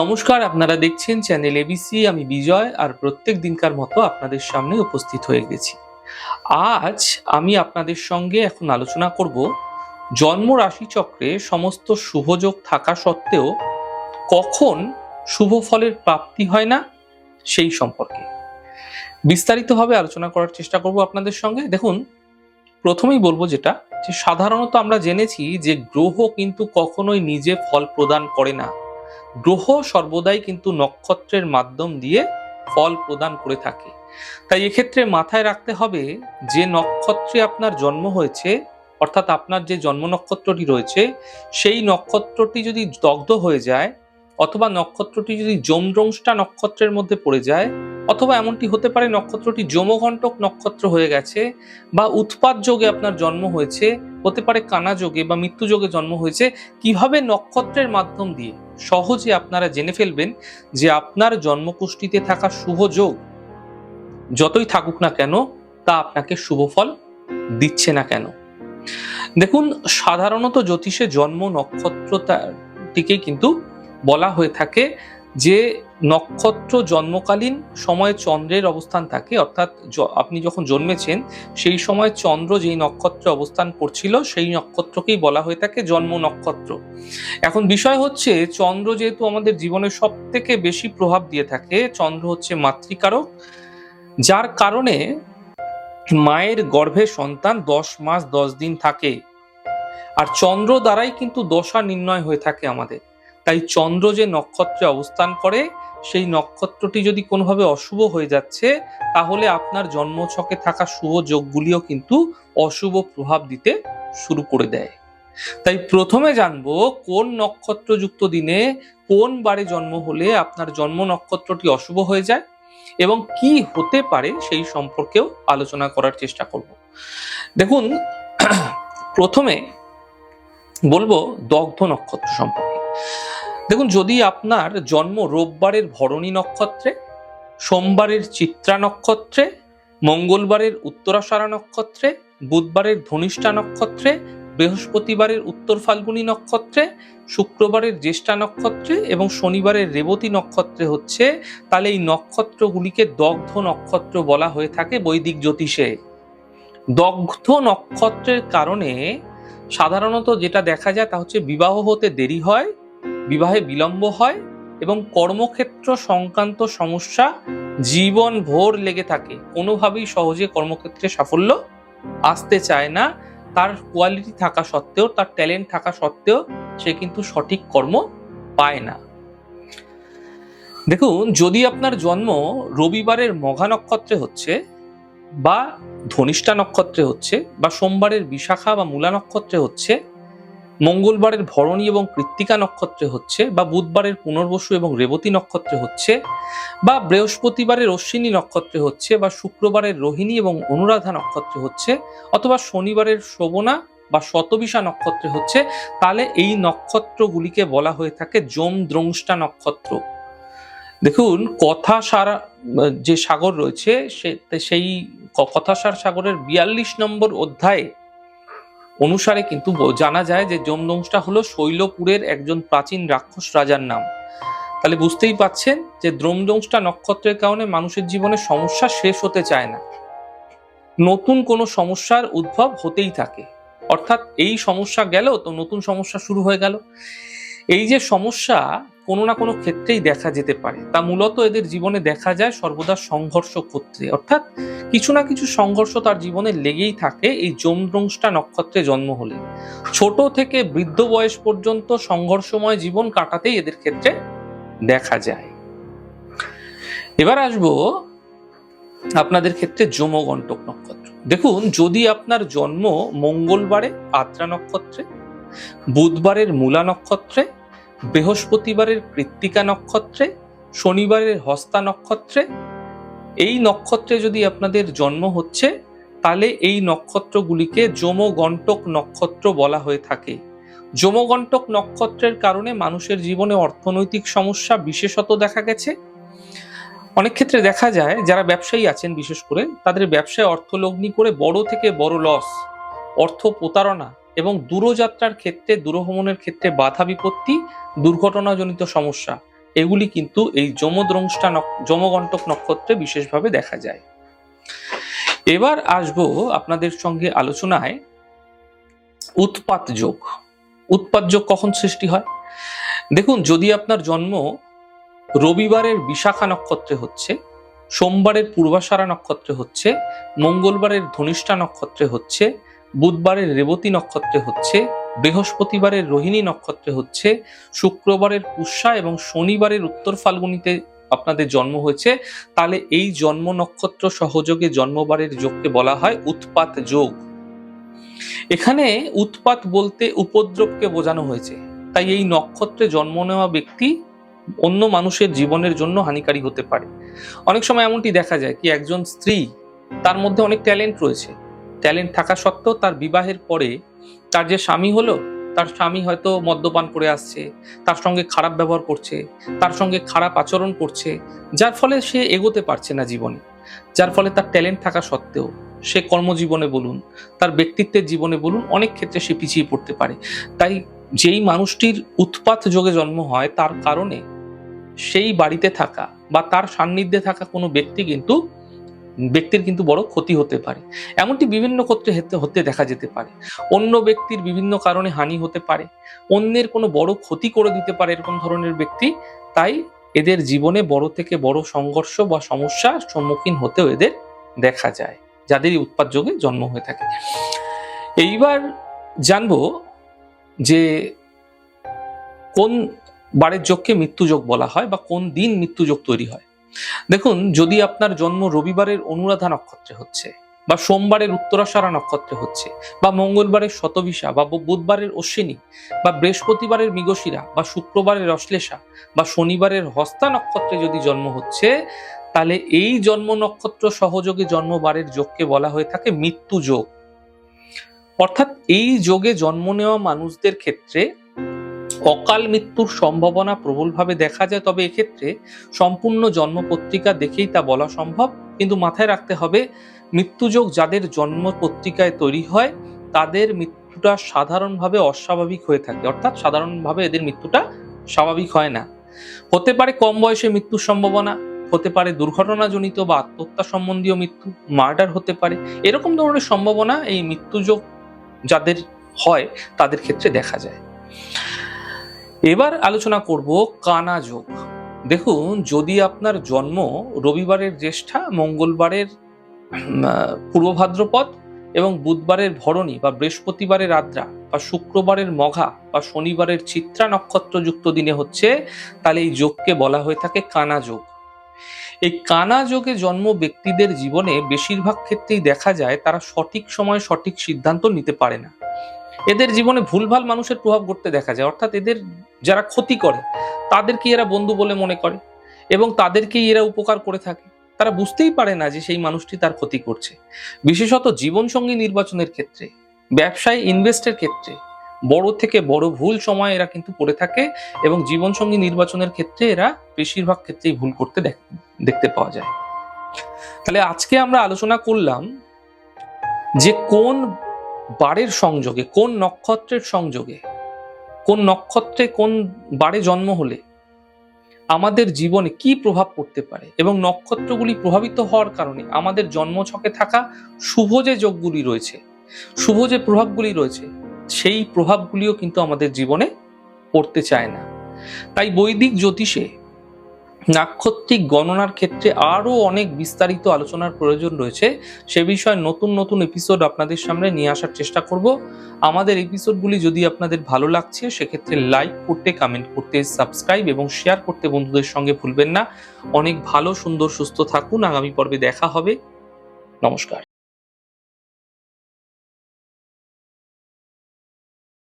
নমস্কার, আপনারা দেখছেন চ্যানেল এবিসি আমি বিজয় আর প্রত্যেক দিনকার মতো আপনাদের সামনে উপস্থিত হয়ে গেছি। আজ আমি আপনাদের সঙ্গে এখন আলোচনা করব জন্ম রাশি চক্রে সমস্ত শুভযোগ থাকা সত্ত্বেও কখন শুভ ফলের প্রাপ্তি হয় না সেই সম্পর্কে। বিস্তারিতভাবে আলোচনা করার চেষ্টা করব আপনাদের সঙ্গে। দেখুন, প্রথমেই বলব যেটা, যে সাধারণত আমরা জেনেছি যে গ্রহ কিন্তু কখনোই নিজে ফল প্রদান করে না। গ্রহ সর্বদাই কিন্তু নক্ষত্রের মাধ্যম দিয়ে ফল প্রদান করে থাকে। তাই এক্ষেত্রে মাথায় রাখতে হবে যে নক্ষত্রে আপনার জন্ম হয়েছে, অর্থাৎ আপনার যে জন্ম নক্ষত্রটি রয়েছে, সেই নক্ষত্রটি যদি দগ্ধ হয়ে যায় অথবা নক্ষত্রটি যদি যমদ্রংষ্টা নক্ষত্রের মধ্যে পড়ে যায়, অথবা এমনটি হতে পারে নক্ষত্রটি যমঘণ্টক নক্ষত্র হয়ে গেছে, বা উৎপাদ যোগে আপনার জন্ম হয়েছে, হতে পারে কানা যোগে বা মৃত্যু যোগে জন্ম হয়েছে, কীভাবে নক্ষত্রের মাধ্যম দিয়ে সহজে আপনারা জেনে ফেলবেন যে আপনার জন্মকুষ্ঠিতে থাকা শুভ যোগ যতই থাকুক না কেন, তা আপনাকে শুভ ফল দিচ্ছে না কেন? দেখুন, সাধারণত জ্যোতিষে জন্ম নক্ষত্রটিকেই কিন্তু বলা হয়ে থাকে যে নক্ষত্র জন্মকালীন সময়ে চন্দ্রের অবস্থান থাকে, অর্থাৎ আপনি যখন জন্মেছেন, সেই সময় চন্দ্র যেই নক্ষত্রে অবস্থান করছিল, সেই নক্ষত্রকেই বলা হয়ে থাকে জন্ম নক্ষত্র। এখন বিষয় হচ্ছে, চন্দ্র যেহেতু আমাদের জীবনে সব থেকে বেশি প্রভাব দিয়ে থাকে, চন্দ্র হচ্ছে মাতৃকারক, যার কারণে মায়ের গর্ভে সন্তান দশ মাস দশ দিন থাকে। আর চন্দ্র দ্বারাই কিন্তু দশা নির্ণয় হয়ে থাকে আমাদের। তাই চন্দ্র যে নক্ষত্রে অবস্থান করে, সেই নক্ষত্রটি যদি কোনোভাবে অশুভ হয়ে যাচ্ছে, তাহলে আপনার জন্মছকে থাকা শুভ যোগগুলিও কিন্তু অশুভ প্রভাব দিতে শুরু করে দেয়। তাই প্রথমে জানব কোন নক্ষত্রযুক্ত দিনে কোন বারে জন্ম হলে আপনার জন্ম নক্ষত্রটি অশুভ হয়ে যায় এবং কি হতে পারে সেই সম্পর্কেও আলোচনা করার চেষ্টা করব। দেখুন, প্রথমে বলব দগ্ধ নক্ষত্র সম্পর্কে। দেখুন, যদি আপনার জন্ম রোববারের ভরণী নক্ষত্রে, সোমবারের চিত্রা নক্ষত্রে, মঙ্গলবারের উত্তরাষাঢ়া নক্ষত্রে, বুধবারের ধনিষ্ঠা নক্ষত্রে, বৃহস্পতিবারের উত্তর ফাল্গুনী নক্ষত্রে, শুক্রবারের জ্যেষ্ঠা নক্ষত্রে এবং শনিবারের রেবতী নক্ষত্রে হচ্ছে, তাহলে এই নক্ষত্রগুলিকে দগ্ধ নক্ষত্র বলা হয়ে থাকে বৈদিক জ্যোতিষে। দগ্ধ নক্ষত্রের কারণে সাধারণত যেটা দেখা যায় তা হচ্ছে বিবাহ হতে দেরি হয় বিবাহে বিলম্ব হয় এবং কর্মক্ষেত্র সংক্রান্ত সমস্যা জীবন ভোর লেগে থাকে। কোনোভাবেই সহজে কর্মক্ষেত্রে সাফল্য আসতে চায় না। তার কোয়ালিটি থাকা সত্ত্বেও, তার ট্যালেন্ট থাকা সত্ত্বেও সে কিন্তু সঠিক কর্ম পায় না। দেখুন, যদি আপনার জন্ম রবিবারের মঘা নক্ষত্রে হচ্ছে বা ধনিষ্ঠা নক্ষত্রে হচ্ছে বা সোমবারের বিশাখা বা মূলা নক্ষত্রে হচ্ছে মঙ্গলবারের ভরণী এবং কৃত্তিকা নক্ষত্রে হচ্ছে বা বুধবারের পুনর্বসু এবং রেবতী নক্ষত্রে হচ্ছে বা বৃহস্পতিবারের অশ্বিনী নক্ষত্রে হচ্ছে বা শুক্রবারের রোহিণী এবং অনুরাধা নক্ষত্রে হচ্ছে অথবা শনিবারের শোভনা বা শতবিশা নক্ষত্রে হচ্ছে, তাহলে এই নক্ষত্রগুলিকে বলা হয়ে থাকে যম দ্রংষ্টা নক্ষত্র। দেখুন, কথা সারা, যে সাগর রয়েছে সেই কথাসার সাগরের বিয়াল্লিশ নম্বর অধ্যায়ে অনুসারে কিন্তু জানা যায় যে যমদংশটা হলো শৈলপুরের একজন প্রাচীন রাক্ষস রাজার নাম। তাহলে বুঝতেই পাচ্ছেন যে দ্রোমদংশটা নক্ষত্রের কারণে মানুষের জীবনে সমস্যা শেষ হতে চায় না। নতুন কোনো সমস্যার উদ্ভব হতেই থাকে। অর্থাৎ এই সমস্যা গেল তো নতুন সমস্যা শুরু হয়ে গেল। এই যে সমস্যা কোনো না কোনো ক্ষেত্রেই দেখা যেতে পারে। তা মূলত এদের জীবনে দেখা যায় সর্বদা সংঘর্ষ ক্ষেত্রে। অর্থাৎ কিছু না কিছু সংঘর্ষ তার জীবনে লেগেই থাকে। এই যমদ্রংষ্টা নক্ষত্রে জন্ম হলে। ছোট থেকে বৃদ্ধ বয়স পর্যন্ত সংঘর্ষময় জীবন কাটাতেই এদের ক্ষেত্রে দেখা যায়। এবার আসব আপনাদের ক্ষেত্রে যমগণ্টক নক্ষত্র। দেখুন, যদি আপনার জন্ম মঙ্গলবারে আদ্রা নক্ষত্রে, বুধবারের মূলা নক্ষত্রে বৃহস্পতিবারের কৃত্তিকা নক্ষত্রে, শনিবারের হস্তা নক্ষত্রে। এই নক্ষত্রে যদি আপনাদের জন্ম হচ্ছে, তাহলে এই নক্ষত্রগুলিকে যমগণ্টক নক্ষত্র বলা হয়ে থাকে। যমগণ্টক নক্ষত্রের কারণে মানুষের জীবনে অর্থনৈতিক সমস্যা বিশেষত দেখা গেছে। অনেক ক্ষেত্রে দেখা যায়, যারা ব্যবসায়ী আছেন বিশেষ করে, তাদের ব্যবসায় অর্থলগ্নি করে বড় থেকে বড় লস অর্থ প্রতারণা এবং দূরযাত্রার ক্ষেত্রে, দূরভ্রমণের ক্ষেত্রে বাধা বিপত্তি, দুর্ঘটনাজনিত সমস্যা, এগুলি কিন্তু এই যমদ্রংষ্টা যমগণ্টক নক্ষত্রে বিশেষভাবে দেখা যায়। এবার আসব আপনাদের সঙ্গে আলোচনায় উৎপাত যোগ। উৎপাত যোগ কখন সৃষ্টি হয়? দেখুন, যদি আপনার জন্ম রবিবারের বিশাখা নক্ষত্রে হচ্ছে, সোমবারের পূর্বাশারা নক্ষত্রে হচ্ছে, মঙ্গলবারের ধনিষ্ঠা নক্ষত্রে হচ্ছে বুধবারের রেবতী নক্ষত্রে হচ্ছে, বৃহস্পতিবারের রোহিণী নক্ষত্রে হচ্ছে, শুক্রবারের পুষ্যা এবং শনিবারের উত্তর ফাল্গুনিতে আপনাদের জন্ম হয়েছে। তাহলে এই জন্ম নক্ষত্র সহযোগে জন্মবারের যোগকে বলা হয় উৎপাত যোগ। এখানে উৎপাত বলতে উপদ্রবকে বোঝানো হয়েছে। তাই এই নক্ষত্রে জন্ম নেওয়া ব্যক্তি অন্য মানুষের জীবনের জন্য হানিকারী হতে পারে। অনেক সময় এমনটি দেখা যায় কি একজন স্ত্রী, তার মধ্যে অনেক ট্যালেন্ট রয়েছে। ট্যালেন্ট থাকা সত্ত্বেও তার বিবাহের পরে তার যে স্বামী হলো, তার স্বামী হয়তো মদ্যপান করে আসছে, তার সঙ্গে খারাপ ব্যবহার করছে, তার সঙ্গে খারাপ আচরণ করছে, যার ফলে সে এগোতে পারছে না জীবনে। যার ফলে তার ট্যালেন্ট থাকা সত্ত্বেও সে কর্মজীবনে বলুন, তার ব্যক্তিত্বের জীবনে বলুন, অনেক ক্ষেত্রে সে পিছিয়ে পড়তে পারে। তাই যেই মানুষটির উৎপাত যোগে জন্ম হয়, তার কারণে সেই বাড়িতে থাকা বা তার সান্নিধ্যে থাকা কোনো ব্যক্তি কিন্তু ব্যক্তির কিন্তু বড় ক্ষতি হতে পারে। এমনটি বিভিন্ন ক্ষেত্রে হেতে- দেখা যেতে পারে। অন্য ব্যক্তির বিভিন্ন কারণে হানি হতে পারে। অন্যের কোনো বড় ক্ষতি করে দিতে পারে এরকম ধরনের ব্যক্তি, তাই এদের জীবনে বড় থেকে বড় সংঘর্ষ বা সমস্যার সম্মুখীন হতেও এদের দেখা যায়, যাদেরই উৎপাদ যোগে জন্ম হয়ে থাকে। এইবার জানব যে কোন বারের যোগকে মৃত্যুযোগ বলা হয় বা কোন দিন মৃত্যুযোগ তৈরি হয়। দেখুন, যদি আপনার জন্ম রবিবারের অনুরাধা নক্ষত্রে হচ্ছে, বা সোমবারের উত্তরাশারা নক্ষত্রে হচ্ছে, বা মঙ্গলবারের শতবিশা বা বুধবারের অশ্বিনী, বা বৃহস্পতিবারের মৃগশিরা, বা শুক্রবারের অশ্লেষা, বা শনিবারের হস্তা নক্ষত্রে যদি জন্ম হচ্ছে, তাহলে এই জন্ম নক্ষত্র সহযোগে জন্মবারের যোগকে বলা হয়ে থাকে মৃত্যু যোগ। অর্থাৎ এই যোগে জন্ম নেওয়া মানুষদের ক্ষেত্রে অকাল মৃত্যুর সম্ভাবনা প্রবলভাবে দেখা যায়, তবে এক্ষেত্রে সম্পূর্ণ জন্ম পত্রিকা দেখেই তা বলা সম্ভব। কিন্তু মাথায় রাখতে হবে, মৃত্যুযোগ যাদের জন্ম পত্রিকায় তৈরি হয়, তাদের মৃত্যুটা সাধারণভাবে অস্বাভাবিক হয়ে থাকে। অর্থাৎ সাধারণভাবে এদের মৃত্যুটা স্বাভাবিক হয় না। হতে পারে কম বয়সে মৃত্যুর সম্ভাবনা, হতে পারে দুর্ঘটনাজনিত বা আত্মহত্যা সম্বন্ধীয় মৃত্যু, মার্ডার হতে পারে। এরকম ধরনের সম্ভাবনা এই মৃত্যুযোগ যাদের হয়, তাদের ক্ষেত্রে দেখা যায়। এবার আলোচনা করব কানা যোগ। দেখুন যদি আপনার জন্ম রবিবারের জ্যেষ্ঠা মঙ্গলবারের উম, আহ, পূর্ব ভাদ্রপদ এবং বুধবারের ভরণী বা বৃহস্পতিবারের আদ্রা বা শুক্রবারের মঘা বা শনিবারের চিত্রা নক্ষত্রযুক্ত দিনে হচ্ছে তাহলে এই যোগকে বলা হয়ে থাকে কানা যোগ। এই কানা যোগে জন্ম ব্যক্তিদের জীবনে বেশিরভাগ ক্ষেত্রেই দেখা যায় তারা সঠিক সময়ে সঠিক সিদ্ধান্ত নিতে পারে না। এদের জীবনে ভুলভাল মানুষের প্রভাব ঘটতে দেখা যায়। অর্থাৎ এদের যারা ক্ষতি করে তাদেরকে এরা বন্ধু বলে মনে করে এবং তাদেরকেই এরা উপকার করে থাকে। তারা বুঝতেই পারে না যে সেই মানুষটি তার ক্ষতি করছে। বিশেষত জীবনসঙ্গী নির্বাচনের ক্ষেত্রে, ব্যবসায় ইনভেস্টের ক্ষেত্রে, বড় থেকে বড় ভুল সময় এরা কিন্তু করে থাকে এবং জীবনসঙ্গী নির্বাচনের ক্ষেত্রে এরা বেশিরভাগ ক্ষেত্রেই ভুল করতে দেখ- দেখতে পাওয়া যায়। তাহলে আজকে আমরা আলোচনা করলাম যে কোন বারের সংযোগে, কোন নক্ষত্রের সংযোগে, কোন নক্ষত্রে কোন বারে জন্ম হলে আমাদের জীবনে কি প্রভাব পড়তে পারে এবং নক্ষত্রগুলি প্রভাবিত হওয়ার কারণে আমাদের জন্মছকে থাকা শুভ যে যোগগুলি রয়েছে, শুভ যে প্রভাবগুলি রয়েছে, সেই প্রভাবগুলিও কিন্তু আমাদের জীবনে পড়তে চায় না। তাই বৈদিক জ্যোতিষে নাক্ষত্রিক গণনার ক্ষেত্রে আরও অনেক বিস্তারিত আলোচনার প্রয়োজন রয়েছে। সে বিষয়ে নতুন নতুন এপিসোড আপনাদের সামনে নিয়ে আসার চেষ্টা করব। আমাদের এপিসোডগুলি যদি আপনাদের ভালো লাগছে, সেক্ষেত্রে লাইক করতে কমেন্ট করতে সাবস্ক্রাইব এবং শেয়ার করতে বন্ধুদের সঙ্গে ভুলবেন না। অনেক ভালো, সুন্দর, সুস্থ থাকুন। আগামী পর্বে দেখা হবে। নমস্কার।